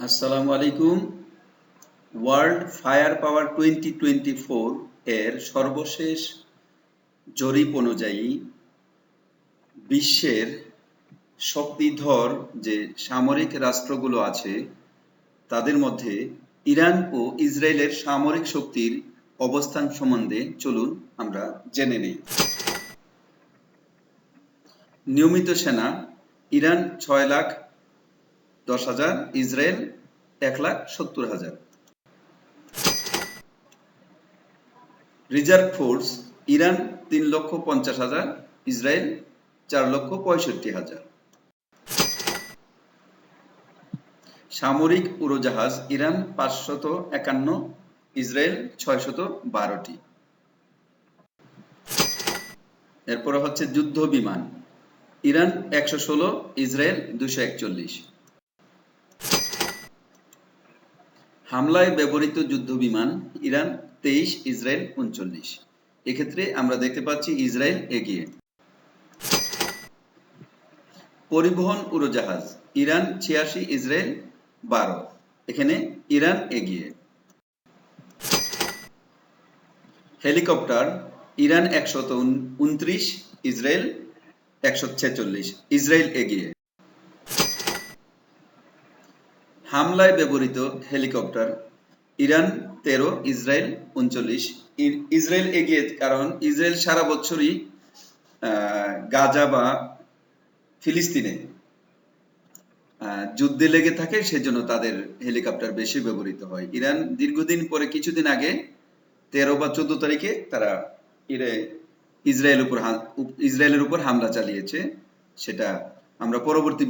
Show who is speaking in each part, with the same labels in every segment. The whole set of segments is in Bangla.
Speaker 1: আসসালামু আলাইকুম। World fire power twenty twenty four এর সর্বশেষ জরিপ অনুযায়ী বিশ্বের শক্তিধর যে সামরিক রাষ্ট্রগুলো আছে, তাদের মধ্যে ইরান ও ইসরায়েলের সামরিক শক্তির অবস্থান সম্বন্ধে চলুন আমরা জেনে নিই। নিয়মিত সেনা, ইরান ছয় লাখ দশ হাজার, ইসরায়েল এক লাখ সত্তর হাজার। রিজার্ভ ফোর্স, ইরান তিন লক্ষ পঞ্চাশ হাজার, ইসরায়েল চার লক্ষ পঁয়ষট্টি হাজার। সামরিক উড়োজাহাজ, ইরান পাঁচশত একান্ন, ইসরায়েল ছয়শত বারোটি। এরপরে হচ্ছে যুদ্ধ বিমান, ইরান একশো ষোলো, ইসরায়েল দুশো একচল্লিশ। হামলায় ব্যবহৃত যুদ্ধ বিমান ইরান তেইশ, ইসরায়েল উনচল্লিশ। এক্ষেত্রে আমরা দেখতে পাচ্ছি ইসরায়েল এগিয়ে। পরিবহন উড়োজাহাজ, ইরান ছিয়াশি, ইসরায়েল বারো। এখানে ইরান এগিয়ে। হেলিকপ্টার, ইরান একশত উনত্রিশ, ইসরায়েল একশো ছেচল্লিশ। ইসরায়েল এগিয়ে। হামলায় ব্যবহৃত হেলিকপ্টার, ইরান তেরো, ইসরায়েল উনচল্লিশ। ইসরায়েল এগিয়ে, কারণ ইসরায়েল সারা বছরই গাজা বা ফিলিস্তিনে যুদ্ধে লেগে থাকে, সেজন্য তাদের হেলিকপ্টার বেশি ব্যবহৃত হয়। ইরান দীর্ঘদিন পরে কিছুদিন আগে তেরো বা চোদ্দ তারিখে তারা ইসরায়েল উপর ইসরায়েলের উপর হামলা চালিয়েছে। সেটা আমরা পরবর্তী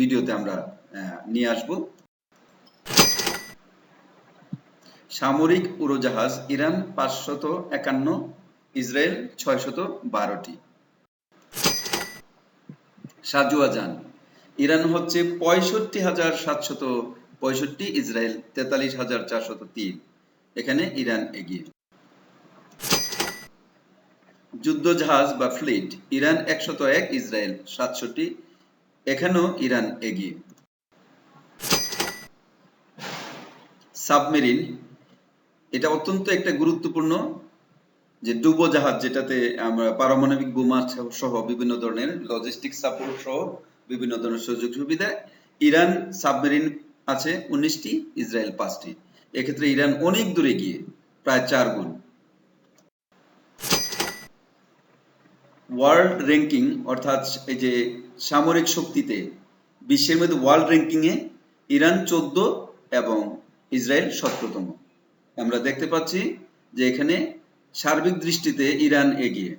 Speaker 1: ভিডিওতে আমরা নিয়ে আসব। সামরিক উড়োজাহাজ ইরান পাঁচশত একান্ন, ইসরায়েল ছয়শত বারোটি। সাজুয়াজান, ইরান হচ্ছে পঁয়ষট্টি হাজার সাতশত পঁয়ষট্টি, ইসরায়েল তেতাল্লিশ হাজার চারশত তিন। এখানে ইরান এগিয়ে। যুদ্ধ জাহাজ বা ফ্লিট, ইরান একশত এক, ইসরায়েল সাতষট্টি এখানেও ইরান এগিয়ে। সাবমেরিন এটা অত্যন্ত একটা গুরুত্বপূর্ণ যে ডুবো জাহাজ যেটাতে আমরা পারমাণবিক বোমা সহ বিভিন্ন ধরনের লজিস্টিক সাপোর্ট সহ বিভিন্ন ধরনের সুযোগ সুবিধা। ইরান সাবমেরিন আছে উনিশটি, ইসরায়েল পাঁচটি। এক্ষেত্রে ইরান অনেক দূরে গিয়ে প্রায় চার গুণ। ওয়ার্ল্ড র্যাঙ্কিং অর্থাৎ এই যে সামরিক শক্তিতে বিশ্বের মধ্যে ওয়ার্ল্ড র্যাঙ্কিং এ ইরান চোদ্দ এবং ইসরায়েল সতেরোতম। আমরা দেখতে পাচ্ছি যে এখানে সার্বিক দৃষ্টিতে ইরান এগিয়ে।